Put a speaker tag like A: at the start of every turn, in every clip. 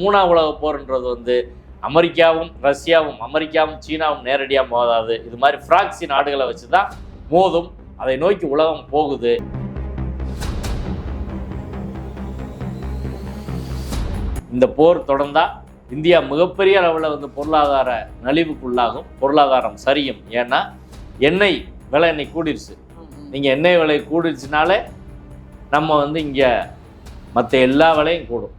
A: மூணாம் உலக போர்ன்றது வந்து அமெரிக்காவும் ரஷ்யாவும் அமெரிக்காவும் சீனாவும் நேரடியாக மோதாது. இது மாதிரி ஃப்ராக்சி நாடுகளை வச்சு தான் மோதும். அதை நோக்கி உலகம் போகுது. இந்த போர் தொடர்ந்தா இந்தியா மிகப்பெரிய அளவில் வந்து பொருளாதார நலிவுக்குள்ளாகும். பொருளாதாரம் சரியும். ஏன்னா எண்ணெய் விலை இன்னைக்கு கூடிருச்சு. நீங்கள் எண்ணெய் விலை கூடிருச்சுனாலே நம்ம வந்து இங்கே மற்ற எல்லா விலையும் கூடும்.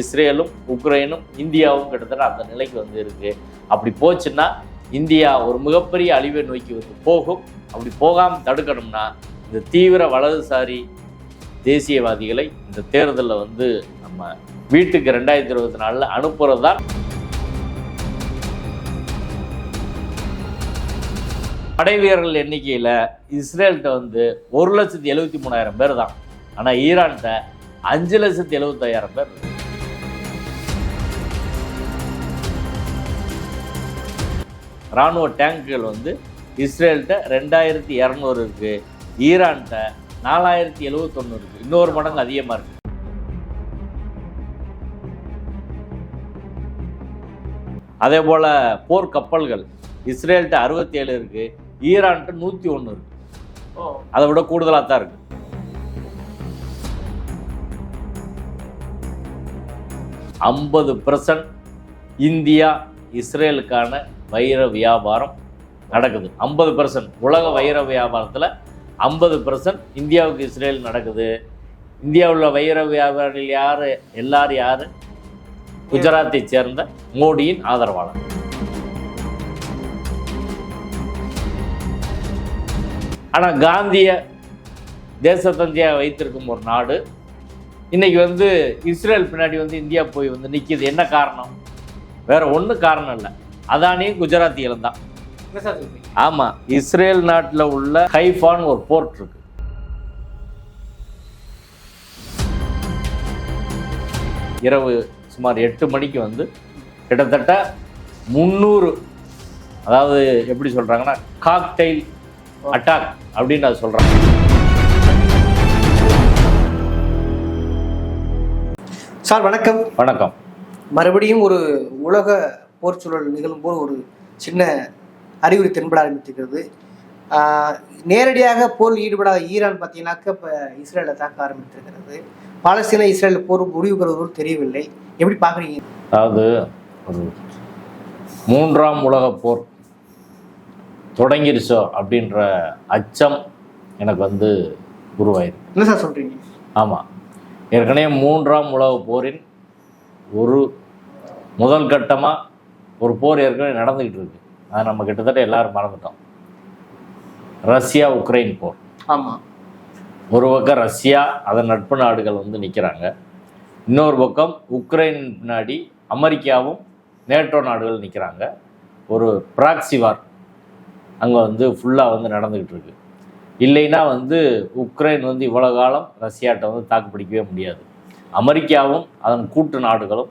A: இஸ்ரேலும் உக்ரைனும் இந்தியாவும் கிட்டத்தட்ட அந்த நிலைக்கு வந்து இருக்கு. அப்படி போச்சுன்னா இந்தியா ஒரு மிகப்பெரிய அழிவை நோக்கி வந்து போகும். அப்படி போகாமல் தடுக்கணும்னா இந்த தீவிர வலதுசாரி தேசியவாதிகளை இந்த தேர்தலில் வந்து நம்ம வீட்டுக்கு ரெண்டாயிரத்தி இருபத்தி நாலில் அனுப்புறது தான் படை வீரர்கள் எண்ணிக்கையில் இஸ்ரேல்கிட்ட வந்து ஒரு லட்சத்தி எழுபத்தி மூணாயிரம் பேர் தான். ஆனால் ஈரான்கிட்ட அஞ்சு லட்சத்தி எழுபத்தாயிரம் பேர். இராணுவ ராணுவ டேங்குகள் வந்து இஸ்ரேல்கிட்ட ரெண்டாயிரத்தி இரநூறு இருக்குது ஈரான்கிட்ட நாலாயிரத்தி எழுவத்தொன்று இருக்குது இன்னொரு மடங்கு அதிகமாக இருக்குது அதே போல் போர் கப்பல்கள் இஸ்ரேல்கிட்ட அறுபத்தி ஏழு இருக்குது ஈரான்கிட்ட நூற்றி ஒன்று இருக்குது அதை விட கூடுதலாக தான் இருக்குது ஐம்பது பர்சன்ட் இந்தியா இஸ்ரேலுக்கான வைர வியாபாரம் நடக்குது. ஐம்பது பர்சன்ட் உலக வைர வியாபாரத்தில் ஐம்பது பர்சன்ட் இந்தியாவுக்கு இஸ்ரேல் நடக்குது. இந்தியாவில் வைர வியாபாரிகள் யார்? எல்லார் யார்? குஜராத்தை சேர்ந்த மோடியின் ஆதரவாளர். ஆனால் காந்திய தேசத்தந்தியாக வைத்திருக்கும் ஒரு நாடு. இன்றைக்கி வந்து இஸ்ரேல் பின்னாடி வந்து இந்தியா போய் வந்து நிற்கிது என்ன காரணம்? வேறு ஒன்றும் காரணம் இல்லை. அதானியும் குஜராத்தியிலும் தான் ஆமாம் இஸ்ரேல் நாட்டில் உள்ள ஹைஃபான் ஒரு போர்ட் இருக்கு. இரவு சுமார் எட்டு மணிக்கு வந்து கிட்டத்தட்ட முந்நூறு அதாவது எப்படி சொல்கிறாங்கன்னா காக்டெயில் அட்டாக் அப்படின்னு அது சொல்கிறாங்க
B: சார் வணக்கம்.
A: வணக்கம்.
B: மறுபடியும் ஒரு உலக போர் சூழல் நிகழும்போது ஒரு சின்ன அறிகுறி தென்பட ஆரம்பித்திருக்கிறது. நேரடியாக போரில் ஈடுபடாத ஈரான் பார்த்தீங்கன்னாக்க இப்போ இஸ்ரேலை தாக்க ஆரம்பித்திருக்கிறது. பாலஸ்தீன இஸ்ரேல் போர் முடிவு பெறுவது தெரியவில்லை. எப்படி பார்க்குறீங்க
A: அதாவது மூன்றாம் உலகப் போர் தொடங்கிருச்சோ அப்படின்ற அச்சம் எனக்கு வந்து உருவாயிருக்கு.
B: என்ன சார் சொல்கிறீங்க
A: ஆமாம் ஏற்கனவே மூன்றாம் உலகப் போரின் ஒரு முதல் கட்டமாக ஒரு போர் ஏற்கனவே நடந்துக்கிட்டு இருக்கு. அதை நம்ம கிட்டத்தட்ட எல்லாரும் மறந்துட்டோம். ரஷ்யா உக்ரைன் போர்.
B: ஆமாம்
A: ஒரு பக்கம் ரஷ்யா அதன் நட்பு நாடுகள் வந்து நிற்கிறாங்க இன்னொரு பக்கம் உக்ரைன் பின்னாடி அமெரிக்காவும் நேட்டோ நாடுகள் நிற்கிறாங்க ஒரு ப்ராக்சி வார் அங்கே வந்து ஃபுல்லாக வந்து நடந்துக்கிட்டு இருக்கு. இல்லைன்னா வந்து உக்ரைன் வந்து இவ்வளோ காலம் ரஷ்யாட்ட வந்து தாக்கு பிடிக்கவே முடியாது. அமெரிக்காவும் அதன் கூட்டு நாடுகளும்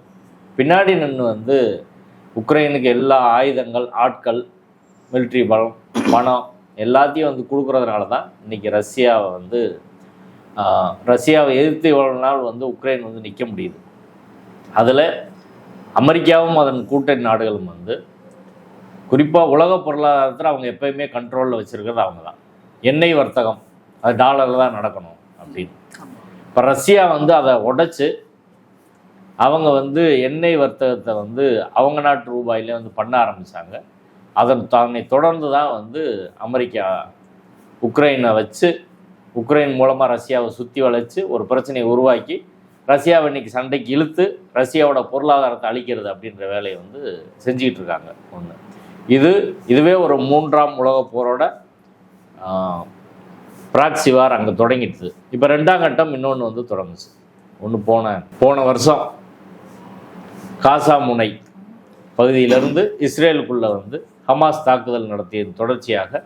A: பின்னாடி நின்று வந்து உக்ரைனுக்கு எல்லா ஆயுதங்கள் ஆட்கள் மிலிட்ரி பலம் பணம் எல்லாத்தையும் வந்து கொடுக்குறதுனால தான் இன்றைக்கி ரஷ்யாவை வந்து ரஷ்யாவை எதிர்த்து இவ்வளோ நாள் வந்து உக்ரைன் வந்து நிற்க முடியுது. அதில் அமெரிக்காவும் அதன் கூட்டணி நாடுகளும் வந்து குறிப்பாக உலக பொருளாதாரத்தில் அவங்க எப்பயுமே கண்ட்ரோலில் வச்சுருக்கிறது அவங்க தான் எண்ணெய் வர்த்தகம் அது டாலரில் தான் நடக்கணும் அப்படின்னு. இப்போ ரஷ்யா வந்து அதை உடைச்சு அவங்க வந்து எண்ணெய் வர்த்தகத்தை வந்து அவங்க நாட்டு ரூபாயிலே வந்து பண்ண ஆரம்பித்தாங்க அதன் தன்னை தொடர்ந்து தான் வந்து அமெரிக்கா உக்ரைனை வச்சு உக்ரைன் மூலமாக ரஷ்யாவை சுற்றி வளைச்சு ஒரு பிரச்சனையை உருவாக்கி ரஷ்யாவை இன்னைக்கு சண்டைக்கு இழுத்து ரஷ்யாவோட பொருளாதாரத்தை அழிக்கிறது அப்படின்ற வேலையை வந்து செஞ்சுக்கிட்டு இருக்காங்க ஒன்று இது இதுவே ஒரு மூன்றாம் உலகப் போரோட பிராக்சி வார் அங்கே தொடங்கிடுது. இப்போ ரெண்டாம் கட்டம் இன்னொன்று வந்து தொடங்குச்சு. ஒன்று போன போன வருஷம் காசா முனை பகுதியிலிருந்து இஸ்ரேலுக்குள்ளே வந்து ஹமாஸ் தாக்குதல் நடத்தியதன் தொடர்ச்சியாக.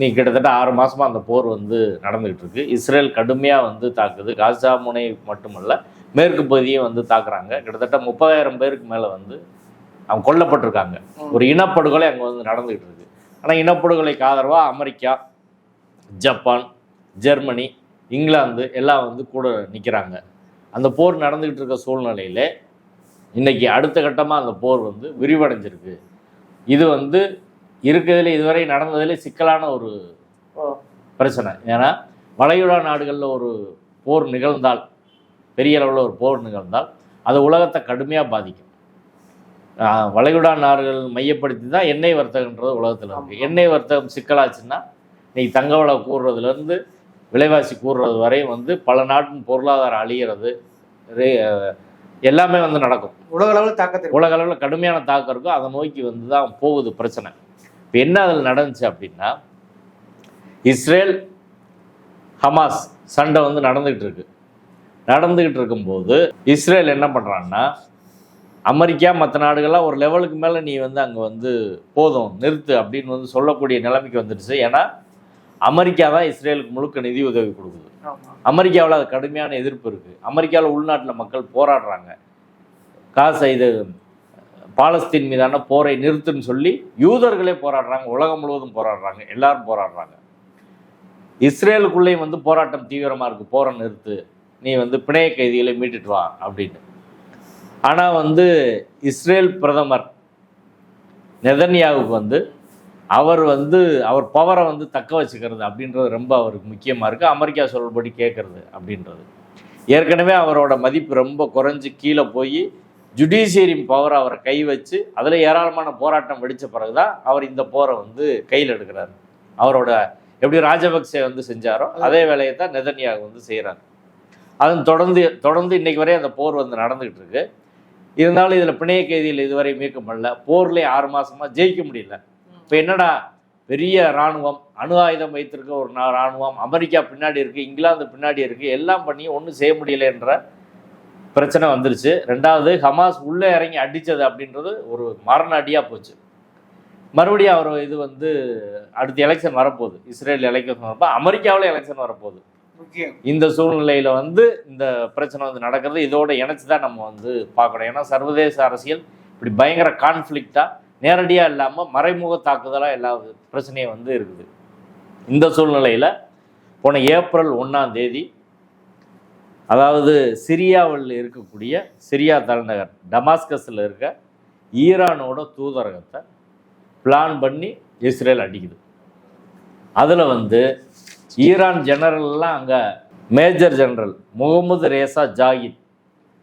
A: நீ கிட்டத்தட்ட ஆறு மாசமா அந்த போர் வந்து நடந்துகிட்டு இருக்கு. இஸ்ரேல் கடுமையாக வந்து தாக்குது. காசா முனை மட்டுமல்ல மேற்கு பகுதியும் வந்து தாக்குறாங்க. கிட்டத்தட்ட முப்பதாயிரம் பேருக்கு மேலே வந்து அவங்க கொல்லப்பட்டிருக்காங்க. ஒரு இனப்படுகொலை அங்கே வந்து நடந்துகிட்டு இருக்கு. ஆனால் இனப்படுகொலைக்கு ஆதரவாக அமெரிக்கா ஜப்பான் ஜெர்மனி இங்கிலாந்து எல்லாம் வந்து கூட நிற்கிறாங்க அந்த போர் நடந்துகிட்டு இருக்க சூழ்நிலையில இன்னைக்கு அடுத்த கட்டமாக அந்த போர் வந்து விரிவடைஞ்சிருக்கு. இது வந்து இருக்கிறதுல இதுவரை நடந்ததுல சிக்கலான ஒரு பிரச்சனை. ஏன்னா வளைகுடா நாடுகளில் ஒரு போர் நிகழ்ந்தால் பெரிய அளவில் ஒரு போர் நிகழ்ந்தால் அது உலகத்தை கடுமையாக பாதிக்கும். வளைகுடா நாடுகள் மையப்படுத்தி தான் எண்ணெய் வர்த்தகன்றது உலகத்தில் இருக்குது எண்ணெய் வர்த்தகம் சிக்கலாச்சுன்னா இன்னைக்கு தங்க விலை கூடுறதுலேருந்து விலைவாசி கூடுறது வரை வந்து பல நாட்டின் பொருளாதாரம் அழிகிறது எல்லாமே வந்து நடக்கும்.
B: உலக அளவில் தாக்கத்தை
A: உலக அளவில் கடுமையான தாக்கம் இருக்கும் அதை நோக்கி வந்து தான் போகுது பிரச்சனை. இப்போ என்ன அதில் நடந்துச்சு அப்படின்னா இஸ்ரேல் ஹமாஸ் சண்டை வந்து நடந்துகிட்டு இருக்கு. நடந்துகிட்டு இருக்கும்போது இஸ்ரேல் என்ன பண்ணுறான்னா அமெரிக்கா மற்ற நாடுகள்லாம் ஒரு லெவலுக்கு மேலே நீ வந்து அங்கே வந்து போதும் நிறுத்து அப்படின்னு வந்து சொல்லக்கூடிய நிலைமைக்கு வந்துடுச்சு. ஏன்னா அமெரிக்கா தான் இஸ்ரேலுக்கு முழுக்க நிதி உதவி கொடுக்குது. அமெரிக்காவில் அது கடுமையான எதிர்ப்பு இருக்குது அமெரிக்காவில் உள்நாட்டில் மக்கள் போராடுறாங்க. காசை இது பாலஸ்தீன் மீதான போரை நிறுத்துன்னு சொல்லி யூதர்களே போராடுறாங்க. உலகம் முழுவதும் போராடுறாங்க. எல்லாரும் போராடுறாங்க. இஸ்ரேலுக்குள்ளேயும் வந்து போராட்டம் தீவிரமாக இருக்குது போரை நிறுத்து. நீ வந்து பிணைய கைதிகளை மீட்டுட்டு வா அப்படின்னு. ஆனால் வந்து இஸ்ரேல் பிரதமர் நெதன்யாவுக்கு வந்து அவர் வந்து அவர் பவரை வந்து தக்க வச்சுக்கிறது அப்படின்றது ரொம்ப அவருக்கு முக்கியமாக இருக்குது அமெரிக்கா சொல்படி கேட்குறது அப்படின்றது. ஏற்கனவே அவரோட மதிப்பு ரொம்ப குறைஞ்சி கீழே போய் ஜுடிஷியரின் பவரை அவர் கை வச்சு அதில் ஏராளமான போராட்டம் வெடித்த பிறகு தான் அவர் இந்த போரை வந்து கையில் எடுக்கிறார். அவரோட எப்படி ராஜபக்சே வந்து செஞ்சாரோ அதே வேலையை தான் நெதன்யாக வந்து செய்கிறார் அதன் தொடர்ந்து தொடர்ந்து இன்னைக்கு வரையும் அந்த போர் வந்து நடந்துகிட்டு இருக்கு. இருந்தாலும் இதில் பிணைய கைதிகள் இதுவரை மீட்க முடியல போர்லேயே ஆறு மாதமாக ஜெயிக்க முடியல. இப்போ என்னடா பெரிய இராணுவம் அணு ஆயுதம் வைத்திருக்க ஒரு இராணுவம் அமெரிக்கா பின்னாடி இருக்கு இங்கிலாந்து பின்னாடி இருக்கு எல்லாம் பண்ணி ஒன்றும் செய்ய முடியலன்ற பிரச்சனை வந்துருச்சு. ரெண்டாவது ஹமாஸ் உள்ளே இறங்கி அடிச்சது அப்படின்றது ஒரு மரண அடியாக போச்சு. மறுபடியும் அவர் இது வந்து அடுத்த எலெக்ஷன் வரப்போகுது. இஸ்ரேல் எலெக்ஷன் வரப்போ அமெரிக்காவில் எலெக்ஷன் வரப்போகுது. இந்த சூழ்நிலையில் வந்து இந்த பிரச்சனை வந்து நடக்கிறது. இதோட இணைச்சு தான் நம்ம வந்து பார்க்கணும். ஏன்னா சர்வதேச அரசியல் இப்படி பயங்கர கான்ஃப்ளிக்டாக நேரடியாக இல்லாமல் மறைமுக தாக்குதலாக எல்லா பிரச்சனையும் வந்து இருக்குது. இந்த சூழ்நிலையில் போன ஏப்ரல் ஒன்றாம் தேதி அதாவது சிரியாவில் இருக்கக்கூடிய சிரியா தலைநகர் டமாஸ்கஸில் இருக்க ஈரானோட தூதரகத்தை பிளான் பண்ணி இஸ்ரேல் அடிக்குது. அதில் வந்து ஈரான் ஜெனரல்லாம் அங்கே major general Mohammad Reza Zahedi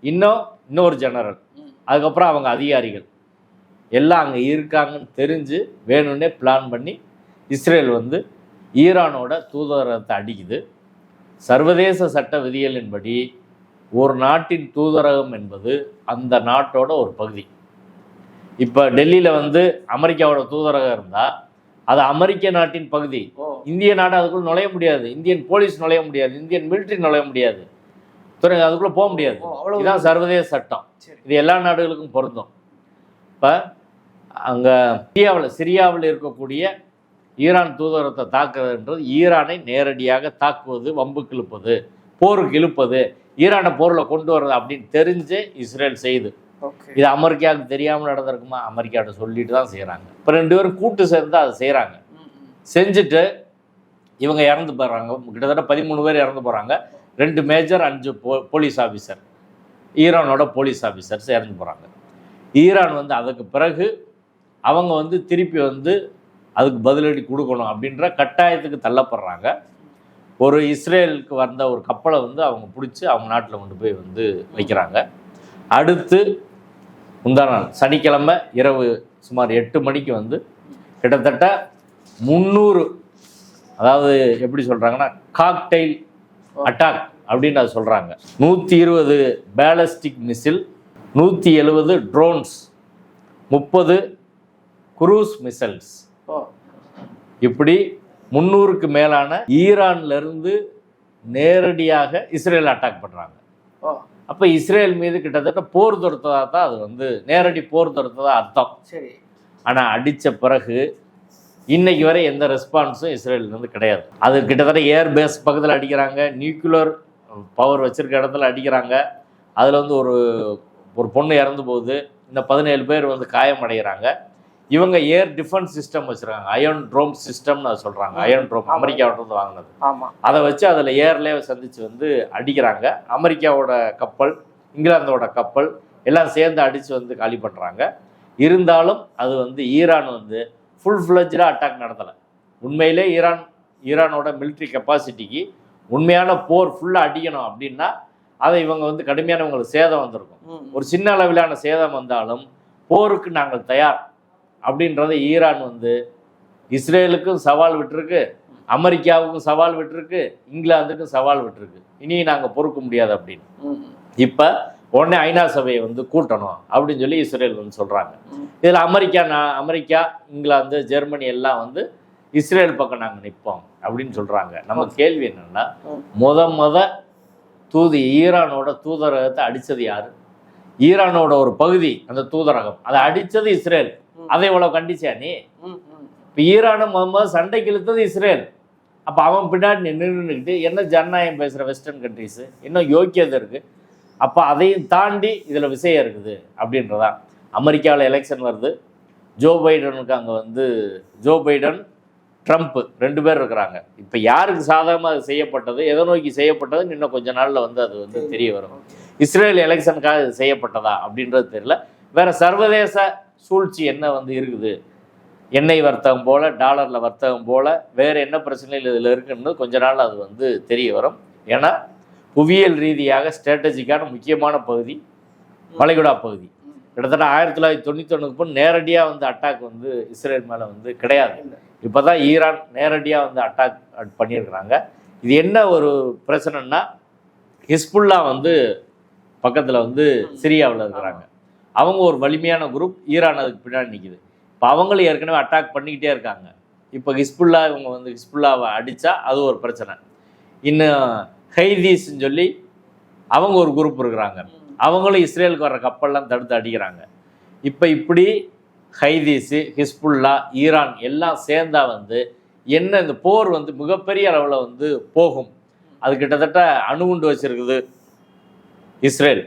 A: இன்னும் இன்னொரு ஜெனரல் அதுக்கப்புறம் அவங்க அதிகாரிகள். எல்லாம் அங்கே இருக்காங்கன்னு தெரிஞ்சு வேணும்னே பிளான் பண்ணி இஸ்ரேல் வந்து ஈரானோட தூதரகத்தை அடிக்குது. சர்வதேச சட்ட விதிகளின்படி ஒரு நாட்டின் தூதரகம் என்பது அந்த நாட்டோட ஒரு பகுதி. இப்போ டெல்லியில் வந்து அமெரிக்காவோட தூதரகம் இருந்தால் அது அமெரிக்க நாட்டின் பகுதி. இந்திய நாடு அதுக்குள்ள நுழைய முடியாது. இந்தியன் போலீஸ் நுழைய முடியாது. இந்தியன் மிலிட்ரி நுழைய முடியாது. துறை அதுக்குள்ள போக முடியாது. இதுதான் சர்வதேச சட்டம். இது எல்லா நாடுகளுக்கும் பொருந்தும். இப்போ அங்கே சிரியாவில் சிரியாவில் இருக்கக்கூடிய ஈரான் தூதரத்தை தாக்குறதுன்றது ஈரானை நேரடியாக தாக்குவது வம்புக்கு இழுப்பது போருக்கு இழுப்பது ஈரானை போரில் கொண்டு வர்றது அப்படின்னு தெரிஞ்சே இஸ்ரேல் செய்யுது. இது அமெரிக்காவுக்கு தெரியாமல் நடந்திருக்குமா? அமெரிக்காட்ட சொல்லிட்டு தான் செய்கிறாங்க இப்போ ரெண்டு பேரும் கூட்டு சேர்ந்து அதை செய்கிறாங்க செஞ்சுட்டு இவங்க இறந்து போகிறாங்க கிட்டத்தட்ட பதிமூணு பேர் இறந்து போகிறாங்க ரெண்டு மேஜர் அஞ்சு போ போலீஸ் ஆஃபீஸர் ஈரானோட போலீஸ் ஆஃபீஸர்ஸ் இறந்து போகிறாங்க ஈரான் வந்து அதுக்கு பிறகு அவங்க வந்து திருப்பி வந்து அதுக்கு பதிலடி கொடுக்கணும் அப்படின்ற கட்டாயத்துக்கு தள்ளப்படுறாங்க. ஒரு இஸ்ரேலுக்கு வந்த ஒரு கப்பலை வந்து அவங்க பிடிச்சி அவங்க நாட்டில் கொண்டு போய் வந்து வைக்கிறாங்க. அடுத்து முந்தானால் சனிக்கிழமை இரவு சுமார் எட்டு மணிக்கு வந்து கிட்டத்தட்ட முந்நூறு அதாவது எப்படி சொல்கிறாங்கன்னா காக்டைல் அட்டாக் அப்படின்னு அது சொல்கிறாங்க நூற்றி இருபது பேலஸ்டிக் மிசில் நூற்றி எழுபது ட்ரோன்ஸ் முப்பது குரூஸ் மிசைல்ஸ்.
B: ஓ.
A: இப்படி முந்நூறுக்கு மேலான ஈரான்ல இருந்து நேரடியாக இஸ்ரேல் அட்டாக் பண்றாங்க.
B: ஓ.
A: அப்ப இஸ்ரேல் மீது கிட்டத்தட்ட போர் தொடுத்ததா தான் அது வந்து நேரடி போர் தொடுத்ததா அர்த்தம்.
B: சரி.
A: ஆனா அடிச்ச பிறகு இன்னைக்கு வரை எந்த ரெஸ்பான்ஸும் இஸ்ரேல்ல இருந்து கிடையாது. அது கிட்டத்தட்ட ஏர் பேஸ் பக்கத்தில் அடிக்கிறாங்க நியூக்ளியர் பவர் வச்சிருக்க இடத்துல அடிக்கிறாங்க. அதில் வந்து ஒரு ஒரு பொண்ணு இறந்து போகுது. இந்த பதினேழு பேர் வந்து காயமடைகிறாங்க. இவங்க ஏர் டிஃபென்ஸ் சிஸ்டம் வச்சிருக்காங்க. அயன் ட்ரோம் சிஸ்டம்னு அதை சொல்றாங்க. அயன் ட்ரோம் அமெரிக்காவிட்ட வாங்கினது.
B: ஆமா.
A: அதை வச்சு அதில் ஏர்லேயே சந்திச்சு வந்து அடிக்கிறாங்க. அமெரிக்காவோட கப்பல் இங்கிலாந்தோட கப்பல் எல்லாம் சேர்ந்து அடித்து வந்து காலி பண்ணுறாங்க இருந்தாலும் அது வந்து ஈரான் வந்து ஃபுல் ஃப்ளஜ்டாக அட்டாக் நடத்தலை. உண்மையிலே ஈரான் ஈரானோட military கெப்பாசிட்டிக்கு உண்மையான போர் ஃபுல்லாக அடிக்கணும் அப்படின்னா அதை இவங்க வந்து கடுமையான இவங்களுக்கு சேதம் வந்திருக்கும். ஒரு சின்ன அளவிலான சேதம் வந்தாலும் போருக்கு நாங்கள் தயார். அப்படின்றத ஈரான் வந்து இஸ்ரேலுக்கும் சவால் விட்டுருக்கு அமெரிக்காவுக்கும் சவால் விட்டுருக்கு இங்கிலாந்துக்கும் சவால் விட்டுருக்கு இனி நாங்கள் பொறுக்க முடியாது அப்படின்னு. இப்போ உடனே ஐநா சபையை வந்து கூட்டணும் அப்படின்னு சொல்லி இஸ்ரேல் வந்து சொல்கிறாங்க. இதில் அமெரிக்கா நான் அமெரிக்கா இங்கிலாந்து ஜெர்மனி எல்லாம் வந்து இஸ்ரேல் பக்கம் நாங்கள் நிற்போம் அப்படின்னு சொல்கிறாங்க நம்ம கேள்வி என்னன்னா. முத முத தூது ஈரானோட தூதரகத்தை அடித்தது யாரு ஈரானோட ஒரு பகுதி அந்த தூதரகம் அதை அடித்தது இஸ்ரேல். அதை இவ்வளவு கண்டிச்சா நீ. இப்போ ஈரானை முத முத சண்டைக்கு இழுத்தது இஸ்ரேல். அப்போ அவன் பின்னாடி நின்று நின்றுக்கிட்டு என்ன ஜனநாயகம் பேசுகிற வெஸ்டர்ன் கண்ட்ரிஸு இன்னும் யோக்கியதை இருக்குது அப்போ அதையும் தாண்டி இதில் விஷயம் இருக்குது அப்படின்றதான் அமெரிக்காவில் எலெக்ஷன் வருது. ஜோ பைடனுக்கு அங்கே வந்து ஜோ பைடன் ட்ரம்ப் ரெண்டு பேர் இருக்கிறாங்க. இப்போ யாருக்கு சாதகமாக அது செய்யப்பட்டது எதை நோக்கி செய்யப்பட்டதுன்னு இன்னும் கொஞ்ச நாளில் வந்து அது வந்து தெரிய வரும். இஸ்ரேல் எலெக்ஷனுக்காக இது செய்யப்பட்டதா அப்படின்றது தெரியல. வேற சர்வதேச சூழ்ச்சி என்ன வந்து இருக்குது? எண்ணெய் வர்த்தகம் போல் டாலரில் வர்த்தகம் போல் வேறு என்ன பிரச்சனைகள் இதில் இருக்குன்னு கொஞ்ச நாள் அது வந்து தெரிய வரும். ஏன்னா புவியியல் ரீதியாக ஸ்ட்ராட்டஜிக்கான முக்கியமான பகுதி வளைகுடா பகுதி. கிட்டத்தட்ட ஆயிரத்தி தொள்ளாயிரத்தி தொண்ணூத்தி பின் நேரடியாக வந்து அட்டாக் வந்து இஸ்ரேல் மேலே வந்து கிடையாது. இப்போ தான் ஈரான் நேரடியாக வந்து அட்டாக் பண்ணியிருக்கிறாங்க. இது என்ன ஒரு பிரச்சனைன்னா ஹிஸ்புல்லா வந்து பக்கத்தில் வந்து சிரியாவில் இருக்கிறாங்க. அவங்க ஒரு வலிமையான குரூப் ஈரான் அதுக்கு பின்னாடி நிற்கிது இப்போ அவங்களும் ஏற்கனவே அட்டாக் பண்ணிக்கிட்டே இருக்காங்க. இப்போ ஹிஸ்புல்லா இவங்க வந்து ஹிஸ்புல்லாவை அடித்தா அது ஒரு பிரச்சனை. இன்னும் ஹைதீஸ்ன்னு சொல்லி அவங்க ஒரு குரூப் இருக்கிறாங்க. அவங்களும் இஸ்ரேலுக்கு வர்ற கப்பல்லாம் தடுத்து அடிக்கிறாங்க. இப்போ இப்படி ஹைதீஸு ஹிஸ்புல்லா ஈரான் எல்லாம் சேர்ந்தா வந்து என்ன இந்த போர் வந்து மிகப்பெரிய அளவில் வந்து போகும். அது கிட்டத்தட்ட அணுகுண்டு வச்சுருக்குது இஸ்ரேல்.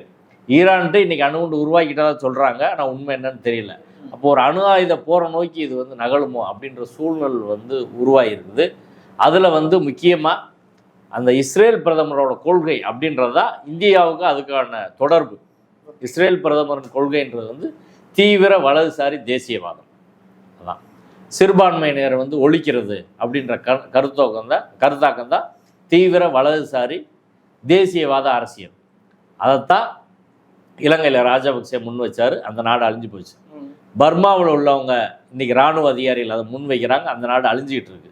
A: ஈரான்ட்டு இன்னைக்கு அணுகுண்டு உருவாக்கிட்டதாக சொல்கிறாங்க ஆனால் உண்மை என்னன்னு தெரியல. அப்போ ஒரு அணு ஆயுத போகிற நோக்கி இது வந்து நகழுமோ அப்படின்ற சூழ்நிலை வந்து உருவாகிருக்குது அதில் வந்து முக்கியமாக அந்த இஸ்ரேல் பிரதமரோட கொள்கை அப்படின்றதா இந்தியாவுக்கு அதுக்கான தொடர்பு. இஸ்ரேல் பிரதமரின் கொள்கைன்றது வந்து தீவிர வலதுசாரி தேசியவாதம். அதான். சிறுபான்மையினரை வந்து ஒழிக்கிறது அப்படின்ற கரு கருத்தோக்கம் தான் கருத்தாக்கம் தான் தீவிர வலதுசாரி தேசியவாத அரசியல். அதைத்தான் இலங்கையில் ராஜபக்சே முன் வச்சார். அந்த நாடு அழிஞ்சு போச்சு. பர்மாவில் உள்ளவங்க இன்னைக்கு ராணுவ அதிகாரிகள் அதை முன் வைக்கிறாங்க. அந்த நாடு அழிஞ்சிக்கிட்டு இருக்கு.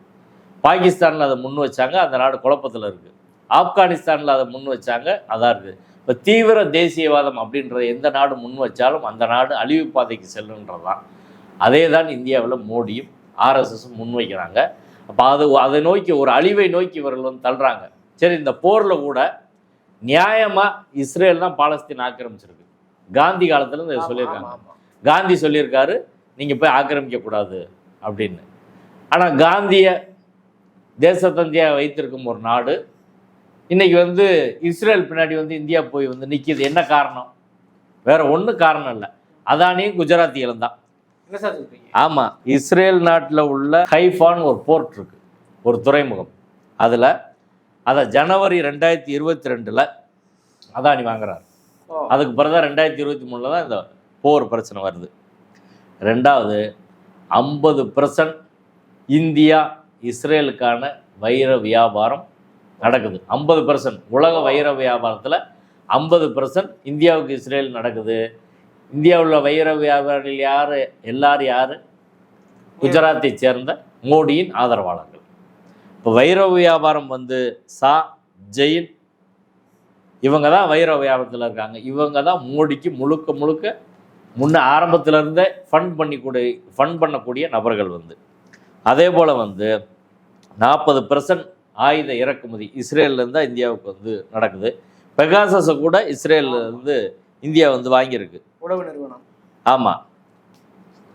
A: பாகிஸ்தானில் அதை முன் வச்சாங்க. அந்த நாடு குழப்பத்தில் இருக்கு. ஆப்கானிஸ்தானில் அதை முன் வச்சாங்க. அதான் இருக்குது இப்போ தீவிர தேசியவாதம் அப்படின்றத எந்த நாடு முன் வச்சாலும் அந்த நாடு அழிவு பாதைக்கு செல்லுன்றது தான் அதே தான் இந்தியாவில் மோடியும் ஆர்எஸ்எஸும் முன் வைக்கிறாங்க. அப்போ அது அதை நோக்கி ஒரு அழிவை நோக்கி இவர்கள் வந்து தள்ளுறாங்க. சரி இந்த போரில் கூட நியாயமாக இஸ்ரேல் தான் பாலஸ்தீன் ஆக்கிரமிச்சிருக்கு. காந்தி காலத்துல இருந்து இதை சொல்லியிருக்காங்க. காந்தி சொல்லியிருக்காரு நீங்கள் போய் ஆக்கிரமிக்க கூடாது அப்படின்னு. ஆனால் காந்திய தேசத்தந்தியாக வைத்திருக்கும் ஒரு நாடு இன்னைக்கு வந்து இஸ்ரேல் பின்னாடி வந்து இந்தியா போய் வந்து நிற்கிது என்ன காரணம்? வேற ஒன்றும் காரணம் இல்லை. அதானியும் குஜராத்திகளும் தான்.
B: என்ன சார் சொல்றீங்க?
A: ஆமாம் இஸ்ரேல் நாட்டில் உள்ள ஹைஃபான் ஒரு போர்ட் இருக்கு ஒரு துறைமுகம். அதில் அதை ஜனவரி ரெண்டாயிரத்தி இருபத்தி ரெண்டில் அதானி வாங்குறாரு. அதுக்கு பிறகு ரெண்டாயிரத்தி இருபத்தி மூணில் தான் இந்த போர் பிரச்சனை வருது. ரெண்டாவது ஐம்பது பர்சன்ட் இந்தியா இஸ்ரேலுக்கான வைர வியாபாரம் நடக்குது. ஐம்பது பர்சன்ட் உலக வைர வியாபாரத்தில் ஐம்பது பர்சன்ட் இந்தியாவுக்கு இஸ்ரேல் நடக்குது. இந்தியாவில் வைர வியாபாரிகள் யார்? எல்லாரும் யார்? குஜராத்தை சேர்ந்த மோடியின் ஆதரவாளர்கள். இப்போ வைர வியாபாரம் வந்து சா ஜெயின் இவங்க தான் வைர வியாபாரத்தில் இருக்காங்க. இவங்க தான் மோடிக்கு முழுக்க முழுக்க முன்ன ஆரம்பத்துல இருந்தே ஃபண்ட் பண்ணி கூட ஃபண்ட் பண்ணக்கூடிய நபர்கள் வந்து. அதே போல் வந்து நாற்பது பெர்சன்ட் ஆயுத இறக்குமதி இஸ்ரேல்ல இருந்து தான் இந்தியாவுக்கு வந்து நடக்குது. பெகாசஸை கூட இஸ்ரேல்ல இருந்து இந்தியா வந்து வாங்கியிருக்கு.
B: உணவு நிறுவனம்.
A: ஆமாம்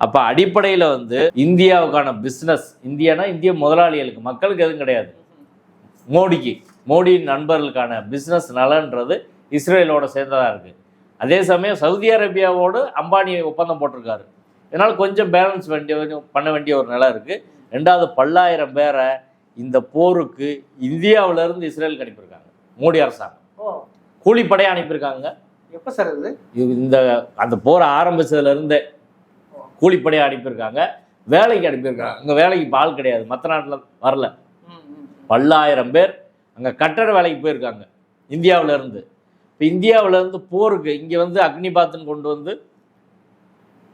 A: அப்போ அடிப்படையில் வந்து இந்தியாவுக்கான பிஸ்னஸ் இந்தியானா இந்திய முதலாளிகளுக்கு மக்களுக்கு எதுவும் கிடையாது. மோடிக்கு மோடியின் நண்பர்களுக்கான பிஸ்னஸ் நலன்றது இஸ்ரேலோட சேர்ந்ததாக இருக்குது அதே சமயம் சவுதி அரேபியாவோடு அம்பானி ஒப்பந்தம் போட்டிருக்காரு. இதனால் கொஞ்சம் பேலன்ஸ் வேண்டிய பண்ண வேண்டிய ஒரு நிலை இருக்குது ரெண்டாவது பல்லாயிரம் பேரை இந்த போருக்கு இந்தியாவிலேருந்து இஸ்ரேலுக்கு அனுப்பியிருக்காங்க. மோடி அரசாங்கம். கூலிப்படையை அனுப்பியிருக்காங்க.
B: எப்போ சார் இது
A: இந்த அந்த போர் ஆரம்பிச்சதுல இருந்தே கூலிப்படையை அனுப்பியிருக்காங்க வேலைக்கு அனுப்பியிருக்காங்க. அங்கே வேலைக்கு இப்போ ஆள் கிடையாது. மற்ற நாட்டில் வரல. பல்லாயிரம் பேர் அங்கே கட்டட வேலைக்கு போயிருக்காங்க இந்தியாவிலேருந்து இப்போ இந்தியாவிலேருந்து போருக்கு இங்கே வந்து அக்னிபாத்துன்னு கொண்டு வந்து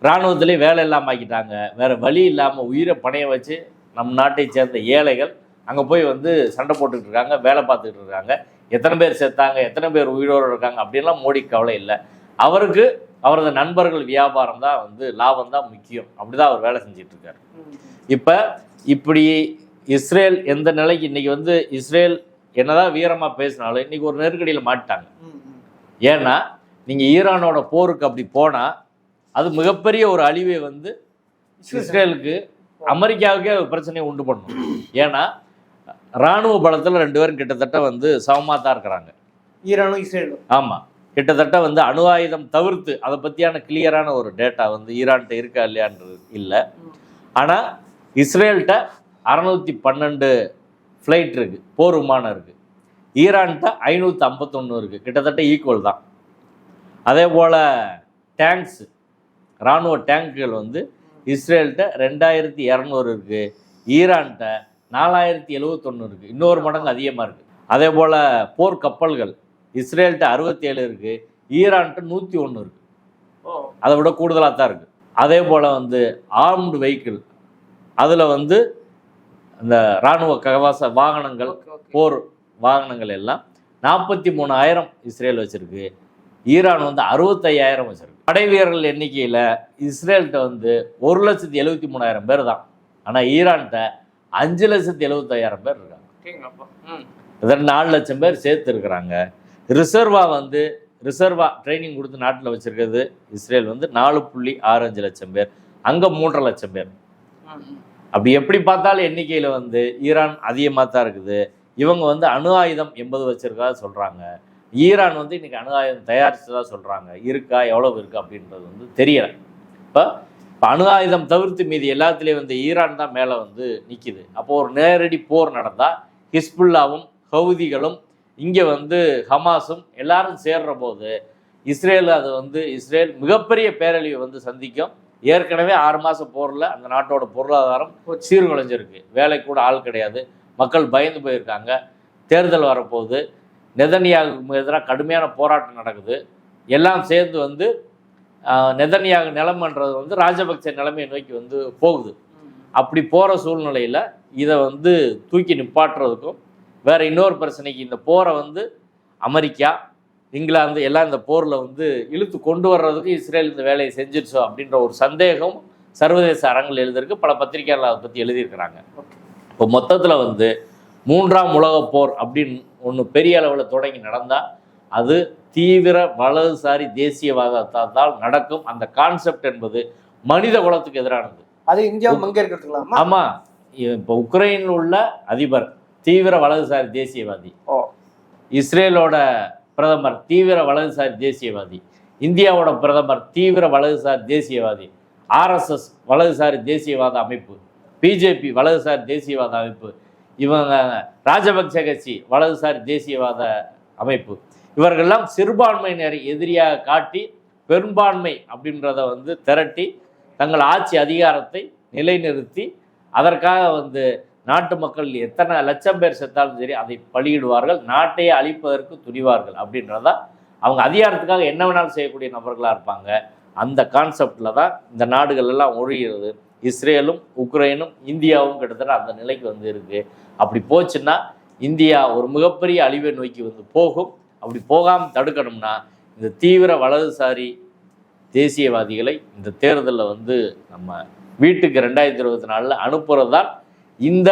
A: இராணுவத்திலே வேலை இல்லாமல் ஆக்கிட்டாங்க. வேறு வழி இல்லாமல் உயிரை பணைய வச்சு நம் நாட்டை சேர்ந்த ஏழைகள் அங்கே போய் வந்து சண்டை போட்டுக்கிட்டு இருக்காங்க வேலை பார்த்துக்கிட்டு இருக்காங்க. எத்தனை பேர் செத்தாங்க எத்தனை பேர் உயிரோடு இருக்காங்க அப்படின்லாம் மோடி கவலை இல்லை. அவருக்கு அவரது நண்பர்கள் வியாபாரம் தான் வந்து லாபம் தான் முக்கியம். அப்படிதான் அவர் வேலை செஞ்சுட்டு இருக்காரு இப்போ இப்படி இஸ்ரேல் எந்த நிலைக்கு இன்னைக்கு வந்து இஸ்ரேல் என்னதான் வீரமாக பேசினாலும் இன்னைக்கு ஒரு நெருக்கடியில் மாட்டாங்க. ஏன்னா நீங்கள் ஈரானோட போருக்கு அப்படி போனால் அது மிகப்பெரிய ஒரு அழிவை வந்து இஸ்ரேலுக்கு அமெரிக்காவுக்கே பிரச்சனையை உண்டு பண்ணும். ஏன்னா இராணுவ பலத்தில் ரெண்டு பேரும் கிட்டத்தட்ட வந்து சமமாக தான் இருக்கிறாங்க.
B: ஈரானும் இஸ்ரேலும்.
A: ஆமாம் கிட்டத்தட்ட வந்து அணு ஆயுதம் தவிர்த்து அதை பற்றியான கிளியரான ஒரு டேட்டா வந்து ஈரான்கிட்ட இருக்கா இல்லையான்றது இல்லை. ஆனால் இஸ்ரேல்கிட்ட அறநூற்றி பன்னெண்டு ஃப்ளைட் இருக்குது போர் விமானம் இருக்குது ஈரான்கிட்ட ஐநூற்றி ஐம்பத்தொன்று இருக்குது கிட்டத்தட்ட ஈக்குவல் தான். அதே போல் டேங்க்ஸ் இராணுவ டேங்குகள் வந்து இஸ்ரேல்கிட்ட ரெண்டாயிரத்தி இரநூறு இருக்குது ஈரான்கிட்ட நாலாயிரத்தி எழுவத்தொன்று இருக்குது இன்னொரு மடங்கு அதிகமாக இருக்குது அதே போல் போர் கப்பல்கள் இஸ்ரேல்கிட்ட அறுபத்தேழு இருக்குது ஈரான்கிட்ட நூற்றி ஒன்று இருக்குது அதை விட கூடுதலாக தான் இருக்குது அதே போல் வந்து ஆர்ம்டு வெஹிக்கிள் அதில் வந்து இந்த இராணுவ கவச வாகனங்கள் போர் வாகனங்கள் எல்லாம் நாற்பத்தி மூணாயிரம் இஸ்ரேல் வச்சுருக்கு. ஈரான் வந்து அறுபத்தையாயிரம் வச்சிருக்கு. படை வீரர்கள் எண்ணிக்கையில் இஸ்ரேல்கிட்ட வந்து ஒரு லட்சத்தி எழுபத்தி மூணாயிரம் பேர் தான். ஆனால் ஈரான்கிட்ட அஞ்சு லட்சத்தி எழுபத்தையாயிரம் பேர் இருக்காங்க. இதில் நாலு லட்சம் பேர் சேர்த்து இருக்கிறாங்க. ரிசர்வா வந்து ரிசர்வா ட்ரைனிங் கொடுத்து நாட்டில் வச்சிருக்கிறது இஸ்ரேல் வந்து நாலு புள்ளி ஆறு அஞ்சு லட்சம் பேர். அங்கே மூன்றரை லட்சம் பேர். அப்படி எப்படி பார்த்தாலும் எண்ணிக்கையில் வந்து ஈரான் அதிகமாக தான் இருக்குது. இவங்க வந்து அணு ஆயுதம் எண்பது வச்சிருக்கா சொல்கிறாங்க ஈரான் வந்து இன்றைக்கி அணு ஆயுதம் தயாரிச்சதா சொல்கிறாங்க இருக்கா எவ்வளவு இருக்கு அப்படின்றது வந்து தெரியலை. இப்போ இப்போ அணு ஆயுதம் தவிர்த்து மீதி எல்லாத்துலேயும் வந்து ஈரான் தான் மேலே வந்து நிற்கிது அப்போது ஒரு நேரடி போர் நடந்தால் ஹிஸ்புல்லாவும் ஹவுதிகளும் இங்கே வந்து ஹமாஸும் எல்லாரும் சேர்ற போது இஸ்ரேல் அது வந்து இஸ்ரேல் மிகப்பெரிய பேரழிவை வந்து சந்திக்கும். ஏற்கனவே ஆறு மாதம் போரில் அந்த நாட்டோட பொருளாதாரம் சீர்குலைஞ்சிருக்கு. வேலை கூட ஆள் கிடையாது. மக்கள் பயந்து போயிருக்காங்க. தேர்தல் வரப்போகுது. நெதன்யாவுக்கு எதிராக கடுமையான போராட்டம் நடக்குது. எல்லாம் சேர்ந்து வந்து நெதன்யாகு நிலைமைன்றது வந்து ராஜபக்சே நிலைமையை நோக்கி வந்து போகுது. அப்படி போகிற சூழ்நிலையில் இதை வந்து தூக்கி நிப்பாட்டுறதுக்கும் வேற இன்னொரு பிரச்சனைக்கு இந்த போரை வந்து அமெரிக்கா இங்கிலாந்து எல்லாம் இந்த போரில் வந்து இழுத்து கொண்டு வர்றதுக்கு இஸ்ரேல் இந்த வேலையை செஞ்சிருச்சோ அப்படின்ற ஒரு சந்தேகம் சர்வதேச அரங்கில் எழுதியிருக்கு. பல பத்திரிகையாளர் அதை பற்றி எழுதியிருக்கிறாங்க. இப்போ மொத்தத்தில் வந்து மூன்றாம் உலகப் போர் அப்படின்னு ஒன்று பெரிய அளவில் தொடங்கி நடந்தால் அது தீவிர வலதுசாரி தேசியவாதத்தால் நடக்கும். அந்த கான்செப்ட் என்பது மனித குலத்துக்கு எதிரானது.
B: அது இந்தியாவும்
A: ஆமாம் இப்போ உக்ரைனில் உள்ள அதிபர் தீவிர வலதுசாரி தேசியவாதி. இஸ்ரேலோட பிரதமர் தீவிர வலதுசாரி தேசியவாதி. இந்தியாவோட பிரதமர் தீவிர வலதுசாரி தேசியவாதி. ஆர்எஸ்எஸ் வலதுசாரி தேசியவாத அமைப்பு. பிஜேபி வலதுசாரி தேசியவாத அமைப்பு. இவங்க ராஜபக்ச கட்சி வலதுசாரி தேசியவாத அமைப்பு. இவர்கள்லாம் சிறுபான்மையினரை எதிரியாக காட்டி பெரும்பான்மை அப்படின்றத வந்து திரட்டி தங்கள் ஆட்சி அதிகாரத்தை நிலைநிறுத்தி அதற்காக வந்து நாட்டு மக்கள் எத்தனை லட்சம் பேர் செத்தாலும் சரி அதை பலியிடுவார்கள் நாட்டையே அழிப்பதற்கு துணிவார்கள் அப்படின்றதா அவங்க அதிகாரத்துக்காக என்ன வேணாலும் செய்யக்கூடிய நபர்களாக இருப்பாங்க. அந்த கான்செப்டில் தான் இந்த நாடுகள் எல்லாம் ஒழுகிறது. இஸ்ரேலும் உக்ரைனும் இந்தியாவும் கிட்டத்தட்ட அந்த நிலைக்கு வந்து இருக்குது அப்படி போச்சுன்னா இந்தியா ஒரு மிகப்பெரிய அழிவை நோக்கி வந்து போகும். அப்படி போகாமல் தடுக்கணும்னா இந்த தீவிர வலதுசாரி தேசியவாதிகளை இந்த தேர்தலில் வந்து நம்ம வீட்டுக்கு ரெண்டாயிரத்தி இருபத்தி நாலில் அனுப்புகிறது தான் இந்த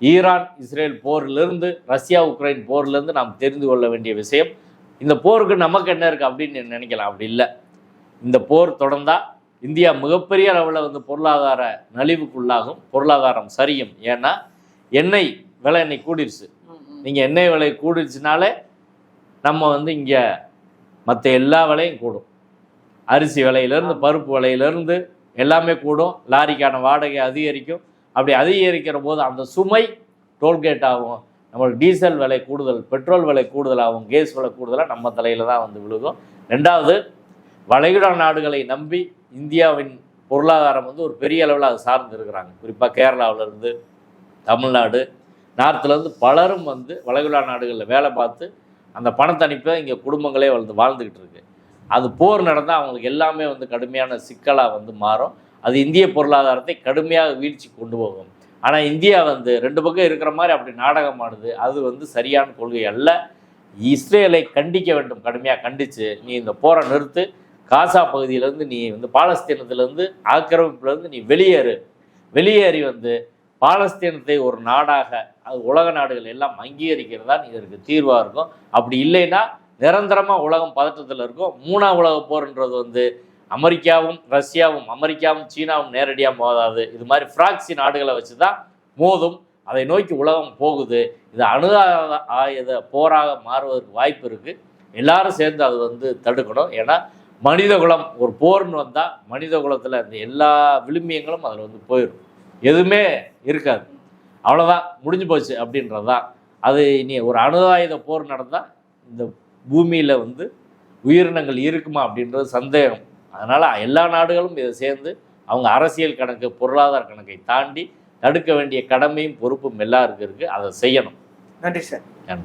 A: ஈரான் இஸ்ரேல் போரிலிருந்து ரஷ்யா உக்ரைன் போரிலிருந்து நாம் தெரிந்து கொள்ள வேண்டிய விஷயம். இந்த போருக்கு நமக்கு என்ன இருக்குது அப்படின்னு நினைக்கலாம். அப்படி இல்லை. இந்த போர் தொடர்ந்தா இந்தியா மிகப்பெரிய அளவில் வந்து பொருளாதார நலிவுக்குள்ளாகும். பொருளாதாரம் சரியும். ஏன்னா எண்ணெய் விலை இன்னைக்கு கூடிருச்சு. நீங்கள் எண்ணெய் விலை கூடிருச்சுனாலே நம்ம வந்து இங்கே மற்ற எல்லா விலையும் கூடும். அரிசி விலையிலேருந்து பருப்பு விலையிலேருந்து எல்லாமே கூடும். லாரிக்கான வாடகை அதிகரிக்கும். அப்படி அதிகரிக்கிற போது அந்த சுமை டோல்கேட் ஆகும். நம்மளுக்கு டீசல் விலை கூடுதல் பெட்ரோல் விலை கூடுதலாகும் கேஸ் விலை கூடுதலாக நம்ம தலையில் தான் வந்து விழுகும். ரெண்டாவது வளைகுடா நாடுகளை நம்பி இந்தியாவின் பொருளாதாரம் வந்து ஒரு பெரிய அளவில் அது சார்ந்து இருக்கிறாங்க குறிப்பாக கேரளாவிலேருந்து தமிழ்நாடு நார்த்துலேருந்து பலரும் வந்து வளைகுடா நாடுகளில் வேலை பார்த்து அந்த பணத்தை அனுப்பி இங்கே குடும்பங்களே வந்து வாழ்ந்துக்கிட்டு இருக்கு. அது போர் நடந்தால் அவங்களுக்கு எல்லாமே வந்து கடுமையான சிக்கலாக வந்து மாறும். அது இந்திய பொருளாதாரத்தை கடுமையாக வீழ்ச்சி கொண்டு போகும். ஆனால் இந்தியா வந்து ரெண்டு பக்கம் இருக்கிற மாதிரி அப்படி நாடகம் ஆடுது அது வந்து சரியான கொள்கை அல்ல. இஸ்ரேலை கண்டிக்க வேண்டும். கடுமையாக கண்டித்து நீ இந்த போரை நிறுத்து. காசா பகுதியிலேருந்து நீ வந்து பாலஸ்தீனத்திலேருந்து ஆக்கிரமிப்புலேருந்து நீ வெளியேறு. வெளியேறி வந்து பாலஸ்தீனத்தை ஒரு நாடாக அது உலக நாடுகள் எல்லாம் அங்கீகரிக்கிறதா இதற்கு தீர்வாக இருக்கும். அப்படி இல்லைன்னா நிரந்தரமாக உலகம் பதட்டத்தில் இருக்கும். மூணாம் உலக போர்ன்றது வந்து அமெரிக்காவும் ரஷ்யாவும் அமெரிக்காவும் சீனாவும் நேரடியாக மோதாது. இது மாதிரி ஃப்ராக்சி நாடுகளை வச்சு தான் மோதும். அதை நோக்கி உலகம் போகுது. இது அணு ஆயுத போராக மாறுவதற்கு வாய்ப்பு இருக்குது எல்லாரும் சேர்ந்து அது வந்து தடுக்கணும். ஏன்னா மனிதகுலம் ஒரு போர்னு வந்தால் மனிதகுலத்தில் இந்த எல்லா விழுமியங்களும் அதில் வந்து போயிடும் எதுவுமே இருக்காது. அவ்வளோதான் முடிஞ்சு போச்சு அப்படின்றது தான் அது இனி ஒரு அணு ஆயுத போர் நடந்தால் இந்த பூமியில் வந்து உயிரினங்கள் இருக்குமா அப்படின்றது சந்தேகம். அதனால் எல்லா நாடுகளும் இதை சேர்ந்து அவங்க அரசியல் கணக்கு பொருளாதார கணக்கை தாண்டி தடுக்க வேண்டிய கடமையும் பொறுப்பும் எல்லாருக்கும் இருக்குது அதை செய்யணும்.
B: நன்றி சார்.
A: நன்றி.